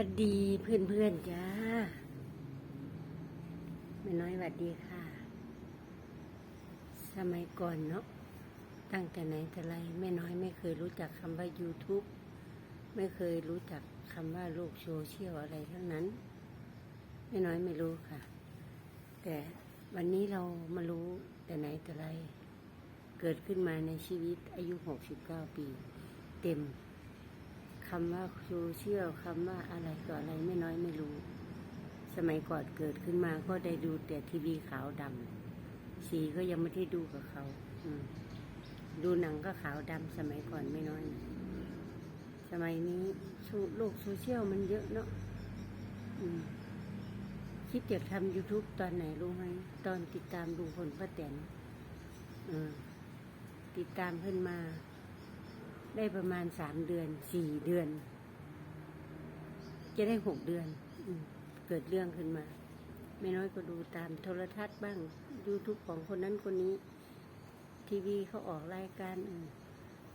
วัสดีเพื่อนๆจ้าไม่น้อยหวัดดีค่ะ สมัยก่อนเนาะตั้งแต่ไหนแต่ไรแม่น้อยไม่เคยรู้จักคำว่า YouTube ไม่เคยรู้จักคำว่าโลกโซเชียลอะไรทั้งนั้น แม่น้อยไม่รู้ค่ะ แต่วันนี้เรามารู้แต่ไหนแต่ไร เกิดขึ้นมาในชีวิตอายุ 69 ปี เต็ม คำว่าโซเชียลคำว่าอะไรต่ออะไรไม่น้อยไม่รู้ สมัยก่อนเกิดขึ้นมาก็ได้ดูแต่ทีวีขาวดำสีก็ยังไม่ได้ดูกับเขาอืดูหนังก็ขาวดำสมัยก่อนไม่น้อย สมัยนี้โลกโซเชียลมันเยอะเนาะคิดอยากทำ YouTube ตอนไหนรู้ไหม ตอนติดตามดูคนป้าแตนติดตามเพิ่นมา ได้ประมาณสามเดือนสี่เดือน จะได้หกเดือนอเกิดเรื่องขึ้นมา ไม่น้อยก็ดูตามโทรทัศน์บ้างยูทูบของคนนั้นคนนี้ ทีวีเขาออกรายการอืม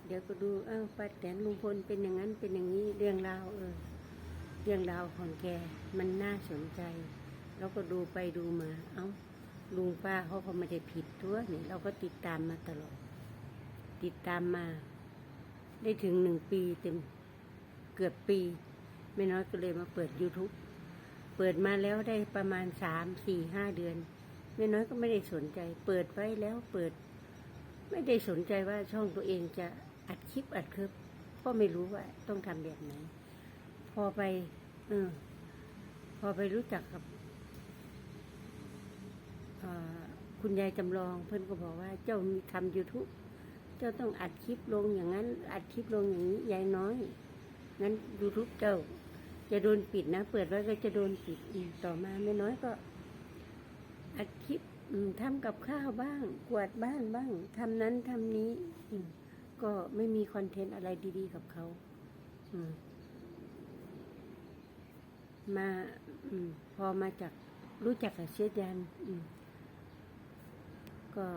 เดี๋ยวก็ดูเอ้าป้าแตนลุงพลเป็นอย่างนั้นเป็นอย่างนี้เรื่องราวเออ เรื่องราวของแกมันน่าสนใจเราก็ดูไปดูมา เอ้าลุงป้าเขาก็ไม่ได้ผิดตัวนี่เราก็ติดตามมาตลอด ติดตามมา ได้ถึงหนึ่งปีเต็มเกือบปี ไม่น้อยก็เลยมาเปิด YouTube เปิดมาแล้วได้ประมาณสามสี่ห้าเดือน ไม่น้อยก็ไม่ได้สนใจ เปิดไว้แล้วเปิด ไม่ได้สนใจว่าช่องตัวเองจะอัดคลิปอัดคลิปเพราะไม่รู้ว่าต้องทำแบบไหน พอไปเออพอไปรู้จักกับคุณยายจำลองเพื่อนก็บอกว่าเจ้ามีทำ YouTube จ้าต้องอัดคลิปลงอย่างนั้น อัดคลิปลงอย่างนี้ยายน้อย งั้นยูทูบเจ้า จะโดนปิดนะ เปิดไว้ก็จะโดนปิดอืมต่อมาไม่น้อยก็ อัดคลิปทำกับข้าวบ้าง กวาดบ้านบ้างทำนั้นทำนี้ก็ไม่มีคอนเทนต์อะไรดีๆกับเขาอืมาอมพอมาจากรู้จักกับเชฟยันก็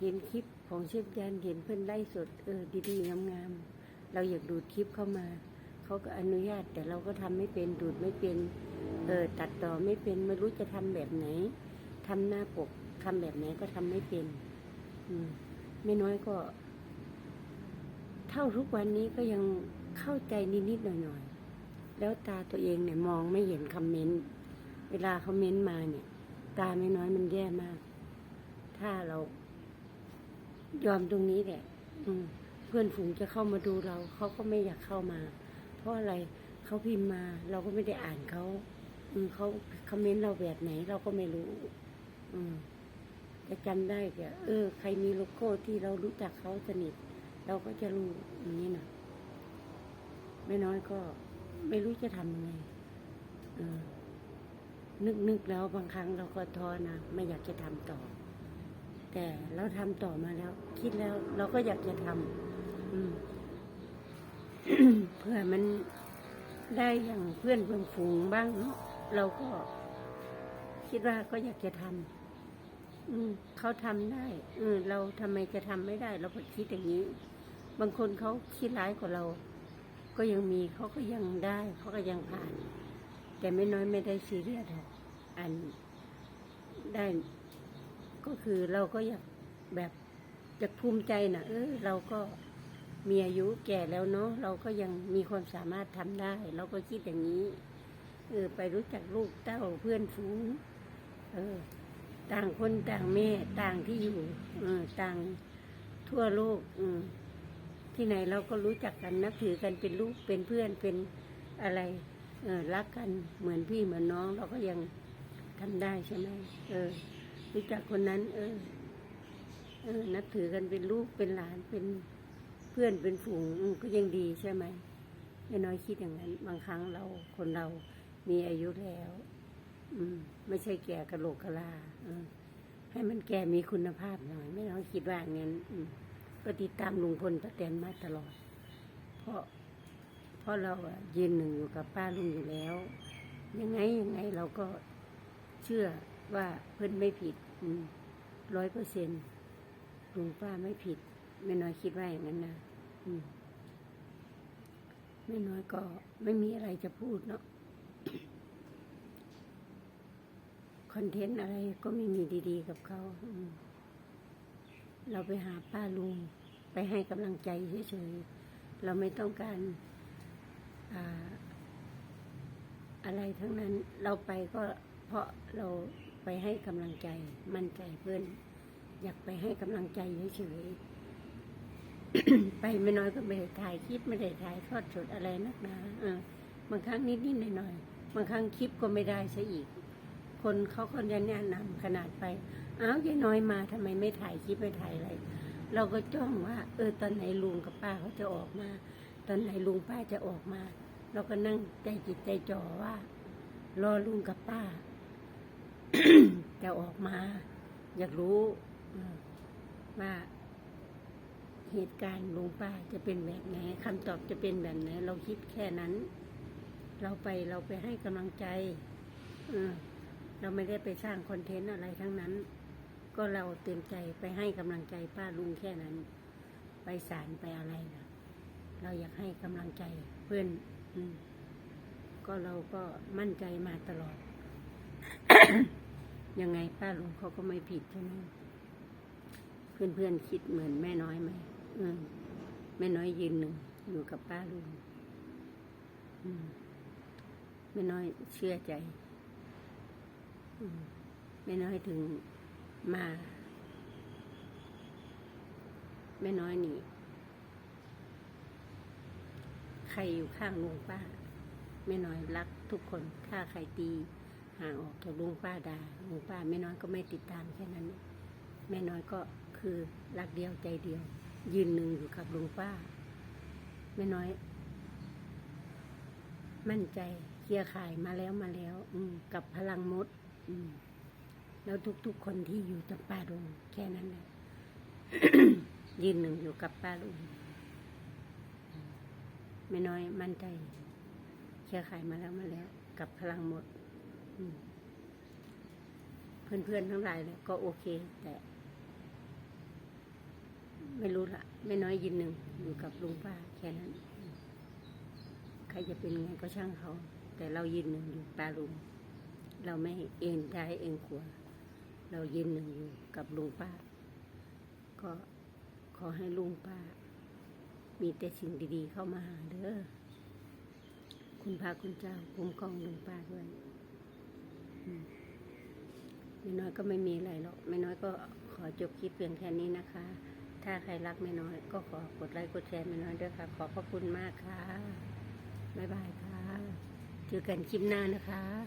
เห็นคลิปของเชฟยันเห็นเพื่อนไล่สดเออดีๆงามๆเราอยากดูดคลิปเข้ามา เขาก็อนุญาตแต่เราก็ทำไม่เป็นดูดไม่เป็นเออตัดต่อไม่เป็นไม่รู้จะทำแบบไหนทำหน้าปกทำแบบไหนก็ทำไม่เป็น อืมไม่น้อยก็ เท่าทุกวันนี้ก็ยังเข้าใจนิดๆหน่อยๆแล้วตาตัวเองเนี่ยมองไม่เห็นคอมเมนต์เวลาเขาเมนต์มาเนี่ย ตาไม่น้อยมันแย่มาก ถ้าเรา ยอมตรงนี้แหละอืมเพื่อนฝูงจะเข้ามาดูเราเขาก็ไม่อยากเข้ามา เพราะอะไรเขาพิมพ์มา เราก็ไม่ได้อ่านเขาอืมเขาคอมเมนต์เราแบบไหนเราก็ไม่รู้ อืมจะจำได้แค่เออ ใครมีโลโก้ที่เรารู้จักเขาสนิทเราก็จะรู้อย่างนี้นะไม่น้อยก็ไม่รู้จะทำยังไงนึกนึกแล้วบางครั้งเราก็ท้อนะ ไม่อยากจะทำต่อ แต่เราทำต่อมาแล้ว คิดแล้วเราก็อยากจะทำอืมเพื่อมันได้อย่างเพื่อนเพื่อนฝูงบ้างเนาะเราก็คิดว่าก็อยากจะทำอืมเขาทำได้เออเราทำไมจะทำไม่ได้ เราก็คิดอย่างนี้ บางคนเขาคิดร้ายกว่าเรา ก็ยังมีเขาก็ยังได้เขาก็ยังผ่าน แต่ไม่น้อยไม่ได้ซีเรียสหรอกอันได้ ก็คือเราก็อยากแบบจะภูมิใจนะเออเราก็มีอายุแก่แล้วเนาะเราก็ยังมีความสามารถทำได้ เราก็คิดอย่างนี้เออไปรู้จักลูกเต้าเพื่อนฝูงเออต่างคนต่างแม่ต่างที่อยู่เออต่างทั่วโลกอืมที่ไหนเราก็รู้จักกันนับถือกันเป็นลูกเป็นเพื่อนเป็นอะไร เออรักกันเหมือนพี่เหมือนน้อง เราก็ยังทำได้ใช่ไหมเออ รู้จักคนนั้น เออ เออ นับถือกันเป็นลูกเป็นหลานเป็นเพื่อนเป็นฝูงก็ยังดีใช่ไหมไม่น้อยคิดอย่างนั้น บางครั้งเราคนเรามีอายุแล้ว อืม ไม่ใช่แก่กระโหลกกะลาอให้มันแก่มีคุณภาพหน่อยไม่น้อยคิดว่าอย่างนั้น อืมก็ติดตามลุงพลป้าแตนมาตลอด เพราะ เพราะเราอะยืนหนึ่งอยู่กับป้าลุงอยู่แล้ว ยังไงยังไงเราก็เชื่อว่าเพื่อนไม่ผิด ร้อยเปอร์เซ็นลุงป้าไม่ผิดไม่น้อยคิดว่าอย่างนั้นนะอืมไม่น้อยก็ไม่มีอะไรจะพูดเนาะคอนเทนต์อะไรก็ไม่มีดีๆกับเขาอืเราไปหาป้าลุง ไปให้กำลังใจเฉยๆเราไม่ต้องการอาอะไรทั้งนั้นเราไปก็เพราะเรา ไปให้กำลังใจ มั่นใจเพื่อน อยากไปให้กำลังใจเฉยๆไปไม่น้อยก็ไม่ได้ถ่ายคลิปไม่ได้ถ่ายทอดสดอะไรนักหนาเออบางครั้งนิดๆหน่อยๆบางครั้งคลิปก็ไม่ได้ซะอีก คนเขาคนจะแนะนำขนาดไปอ้าวยายน้อยมาทำไมไม่ถ่ายคลิปไม่ถ่ายอะไร เราก็จ้องว่า เออตอนไหนลุงกับป้าเขาจะออกมา ตอนไหนลุงป้าจะออกมา เราก็นั่งใจจิตใจจ่อว่า รอลุงกับป้า จะออกมา อยากรู้ว่าเหตุการณ์ลุงป้าจะเป็นแบบไหนคำตอบจะเป็นแบบไหน เราคิดแค่นั้น เราไปเราไปให้กำลังใจเราไม่ได้ไปสร้างคอนเทนต์อะไรทั้งนั้น ก็เราเต็มใจไปให้กำลังใจป้าลุงแค่นั้น ไปศาลไปอะไรนะเราอยากให้กำลังใจเพื่อนอก็เราก็มั่นใจมาตลอด ยังไงป้าลุงเขาก็ไม่ผิดใช่ไหมเพื่อนเพื่อนคิดเหมือนแม่น้อยไหมแม่น้อยยืนหนึ่งอยู่กับป้าลุงแม่น้อยเชื่อใจแม่น้อยถึงมา แม่น้อยนี่ ใครอยู่ข้างลุงป้าแม่น้อยรักทุกคนถ้าใครตี ห่างออกจากลุงป้าดาลุงป้าแม่น้อยก็ไม่ติดตามแค่นั้นแม่น้อยก็คือรักเดียวใจเดียว ยืนหนึ่งอยู่กับลุงป้า แม่น้อย มั่นใจเคลียร์ขายมาแล้วมาแล้ว อืกับพลังมด อืแล้วทุกๆคนที่อยู่กับป้าลุงแค่นั้นแหละยืนหนึ่งอยู่กับป้าลุงไม่น้อยมั่นใจเคลียร์ขายมาแล้วมาแล้ว กับพลังหมด เพื่อนๆทั้งหลายเลยก็โอเค แต่ ไม่รู้ละไม่น้อยยืนหนึ่งอยู่กับลุงป้าแค่นั้น ใครจะเป็นไงก็ช่างเขา แต่เรายืนหนึ่งอยู่ป้าลุง เราไม่เอ็นใจเอ็นขวาเรายืนหนึ่งอยู่กับลุงป้า ก็ขอให้ลุงป้า มีแต่สิ่งดีๆเข้ามาหาเด้อคุณพระคุณเจ้าคุ้มครองลุงป้าด้วย ม่น้อยก็ไม่มีอะไรหรอกไม่น้อยก็ขอจบคลิปเพียงแค่นี้นะคะ ถ้าใครรักไม่น้อย ก็ขอกดไลค์กดแชร์ไม่น้อยด้วยค่ะ ขอบพระคุณมากค่ะบ๊ายบายค่ะเจอกันคลิปหน้านะคะ